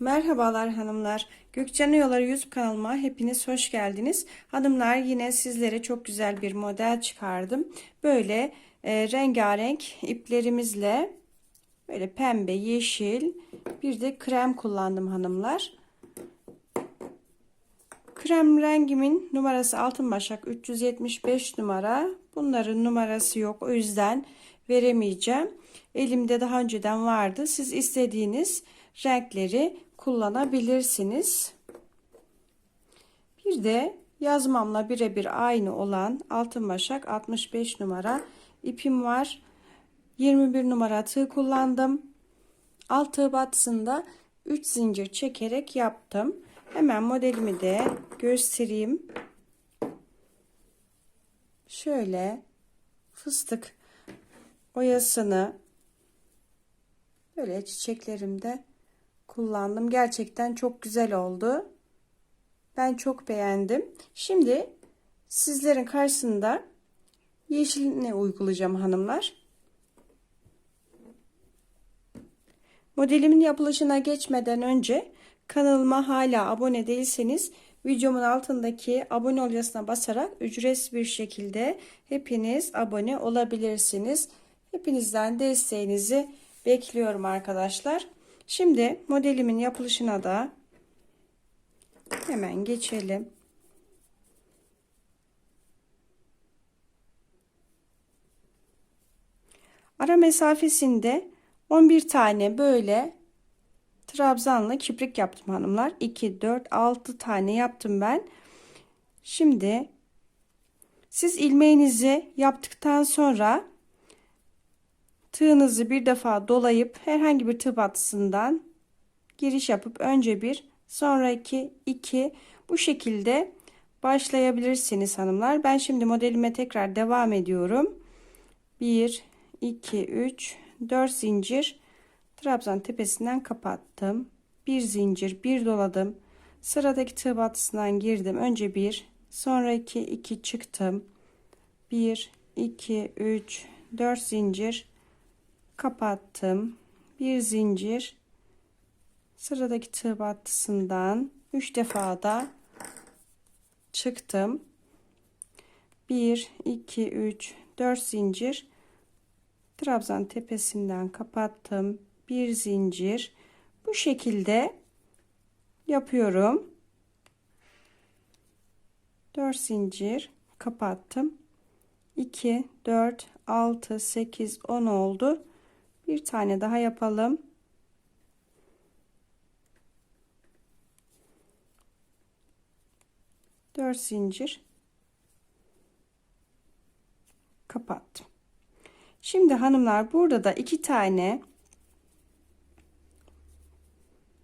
Merhabalar hanımlar. Gökçen Yolları YouTube kanalıma hepiniz hoş geldiniz. Hanımlar yine sizlere çok güzel bir model çıkardım. Böyle e, rengarenk iplerimizle böyle pembe, yeşil bir de krem kullandım hanımlar. Krem rengimin numarası altın başak 375 numara. Bunların numarası yok o yüzden veremeyeceğim. Elimde daha önceden vardı. Siz istediğiniz renkleri kullanabilirsiniz. Bir de yazmamla birebir aynı olan altın başak 65 numara ipim var. 21 numara tığ kullandım. Alt tığ batısında 3 zincir çekerek yaptım. Hemen modelimi de göstereyim. Şöyle fıstık oyasını böyle çiçeklerimde kullandım. Gerçekten çok güzel oldu. Ben çok beğendim. Şimdi sizlerin karşısında yeşilini uygulayacağım hanımlar. Modelimin yapılışına geçmeden önce kanalıma hala abone değilseniz videomun altındaki abone ol yazısına basarak ücretsiz bir şekilde hepiniz abone olabilirsiniz. Hepinizden desteğinizi bekliyorum arkadaşlar. Şimdi modelimin yapılışına da hemen geçelim. Ara mesafesinde 11 tane böyle trabzanlı kiprik yaptım hanımlar. 2, 4, 6 tane yaptım ben. Şimdi siz ilmeğinizi yaptıktan sonra tığınızı bir defa dolayıp herhangi bir tığ batısından giriş yapıp önce bir sonra iki bu şekilde başlayabilirsiniz hanımlar. Ben şimdi modelime tekrar devam ediyorum. 1 2 3 4 zincir trabzan tepesinden kapattım. Bir zincir, bir doladım. Sıradaki tığ batısından girdim. Önce bir, sonra iki, iki çıktım. Bir, iki, üç, dört zincir kapattım. Bir zincir sıradaki tığ battısından 3 defa da çıktım. 1 2 3 4 zincir trabzan tepesinden kapattım. Bir zincir bu şekilde yapıyorum. 4 zincir kapattım. 2 4 6 8 10 oldu bir tane daha yapalım. Dört zincir kapattım. Şimdi hanımlar burada da iki tane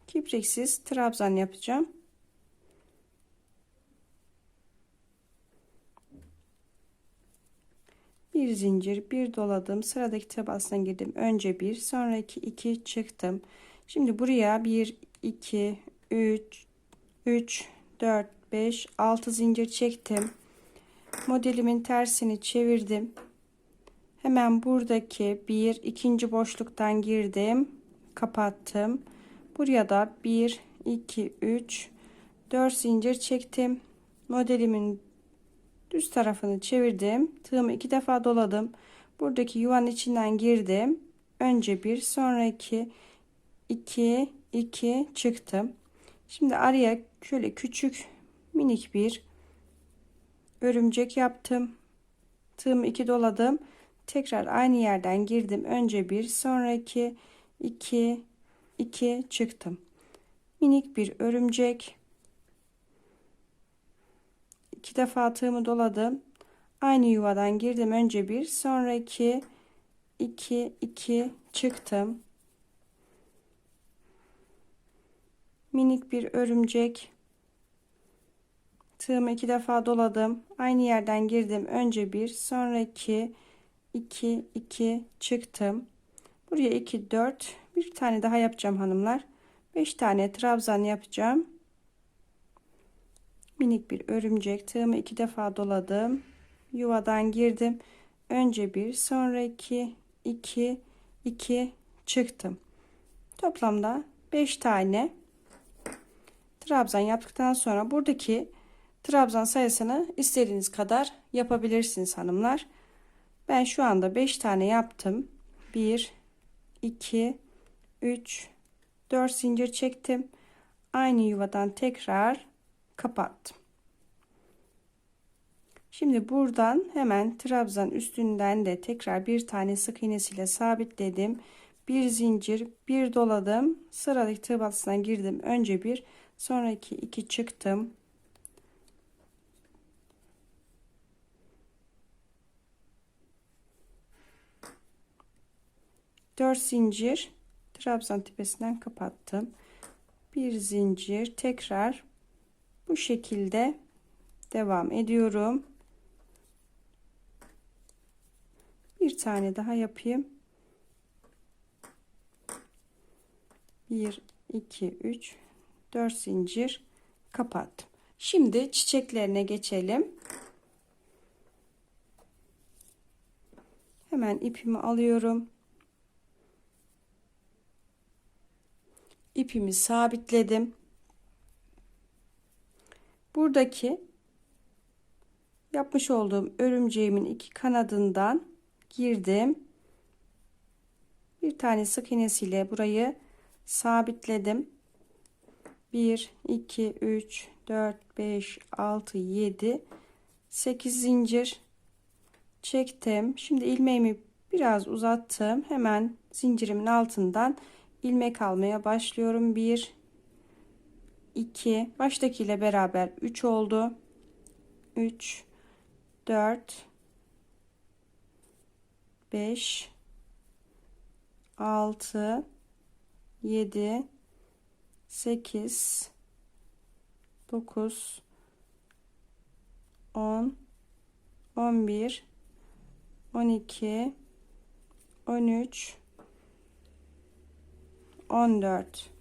kipriksiz trabzan yapacağım. Bir zincir bir doladım. Sıradaki tabasına girdim. Önce bir sonraki iki çıktım. Şimdi buraya 1 2 3 3 4 5 6 zincir çektim. Modelimin tersini çevirdim. Hemen buradaki bir ikinci boşluktan girdim. Kapattım. Buraya da 1 2 3 4 zincir çektim. Modelimin düz tarafını çevirdim. Tığımı iki defa doladım. Buradaki yuvanın içinden girdim. Önce bir sonra iki iki iki çıktım. Şimdi araya şöyle küçük minik bir örümcek yaptım. Tığımı iki doladım. Tekrar aynı yerden girdim. Önce bir sonraki iki iki çıktım. Minik bir örümcek iki defa tığımı doladım. Aynı yuvadan girdim önce bir, sonra iki, iki, iki çıktım. Minik bir örümcek. Tığımı iki defa doladım. Aynı yerden girdim önce bir, sonra iki, iki, iki çıktım. Buraya iki, dört, bir tane daha yapacağım hanımlar. Beş tane trabzan yapacağım minik bir örümcek tığımı iki defa doladım yuvadan girdim önce bir sonra iki iki iki çıktım toplamda beş tane trabzan yaptıktan sonra buradaki trabzan sayısını istediğiniz kadar yapabilirsiniz hanımlar. Ben şu anda 5 tane yaptım. 1 2 3 4 zincir çektim. Aynı yuvadan tekrar kapattım. Şimdi buradan hemen trabzan üstünden de tekrar bir tane sık iğnesiyle sabitledim. Bir zincir, bir doladım. Sıradaki tığ girdim. Önce bir, sonraki iki çıktım. 4 zincir trabzan tepesinden kapattım. Bir zincir tekrar bu şekilde devam ediyorum. Bir tane daha yapayım. 1 2 3 4 zincir kapattım. Şimdi çiçeklerine geçelim. Hemen ipimi alıyorum. ipimi sabitledim. Buradaki yapmış olduğum örümceğimin iki kanadından girdim. Bir tane sık iğnesiyle burayı sabitledim. 1 2 3 4 5 6 7 8 zincir çektim. Şimdi ilmeğimi biraz uzattım. Hemen zincirimin altından ilmek almaya başlıyorum. 1 2 baştakiyle beraber 3 oldu. 3 4 5 6 7 8 9 10 11 12 13 14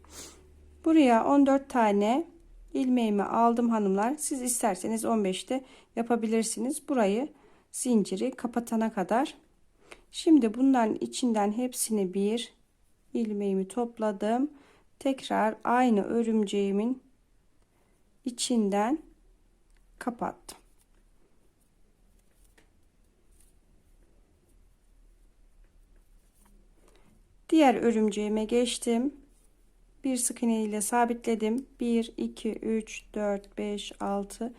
buraya 14 tane ilmeğimi aldım hanımlar. Siz isterseniz 15'te yapabilirsiniz. Burayı zinciri kapatana kadar. Şimdi bunların içinden hepsini bir ilmeğimi topladım. Tekrar aynı örümceğimin içinden kapattım. Diğer örümceğime geçtim. Bir sık iğne ile sabitledim. 1 2 3 4 5 6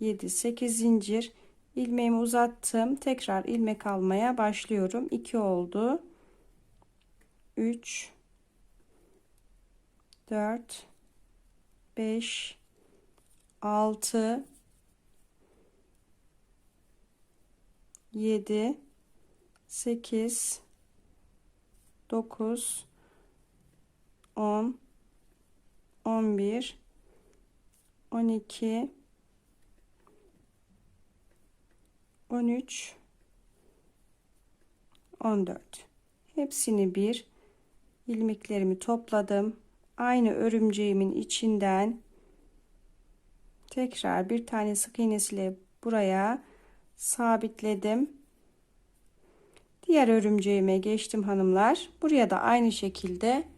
7 8 zincir ilmeğimi uzattım. Tekrar ilmek almaya başlıyorum. 2 oldu. 3 4 5 6 7 8 9 10 11 12 13 14 hepsini bir ilmeklerimi topladım. Aynı örümceğimin içinden tekrar bir tane sık iğnesiyle buraya sabitledim. Diğer örümceğime geçtim hanımlar. Buraya da aynı şekilde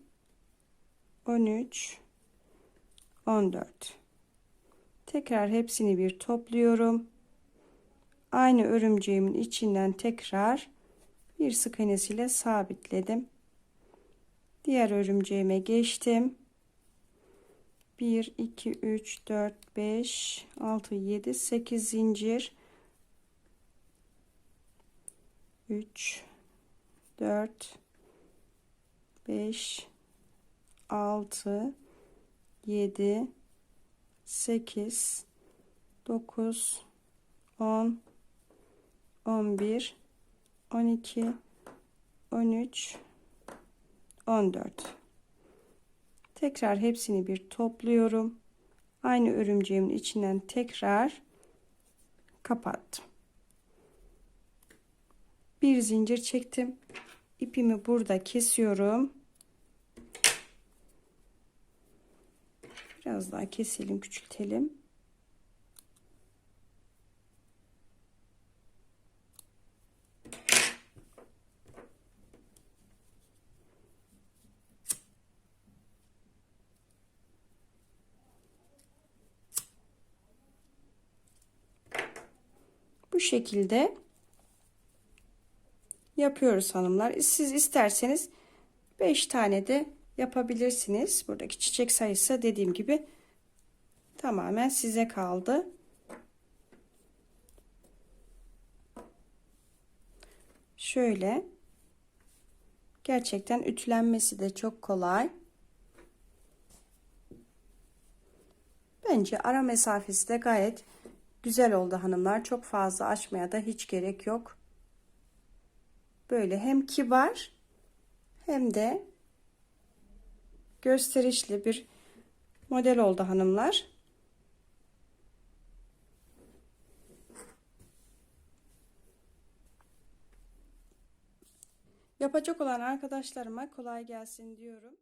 13 14 tekrar hepsini bir topluyorum. Aynı örümceğimin içinden tekrar bir sık iğnesiyle sabitledim. Diğer örümceğime geçtim. 1 2 3 4 5 6 7 8 zincir. 3 4 5 6 7 8 9 10 11 12 13 14 Tekrar hepsini bir topluyorum. Aynı örümceğimin içinden tekrar kapattım. Bir zincir çektim. İpimi burada kesiyorum. Biraz daha keselim, küçültelim. Bu şekilde yapıyoruz hanımlar. Siz isterseniz 5 tane de yapabilirsiniz. Buradaki çiçek sayısı dediğim gibi tamamen size kaldı. Şöyle gerçekten ütülenmesi de çok kolay. Bence ara mesafesi de gayet güzel oldu hanımlar. Çok fazla açmaya da hiç gerek yok. Böyle hem kibar hem de gösterişli bir model oldu hanımlar. Yapacak olan arkadaşlarıma kolay gelsin diyorum.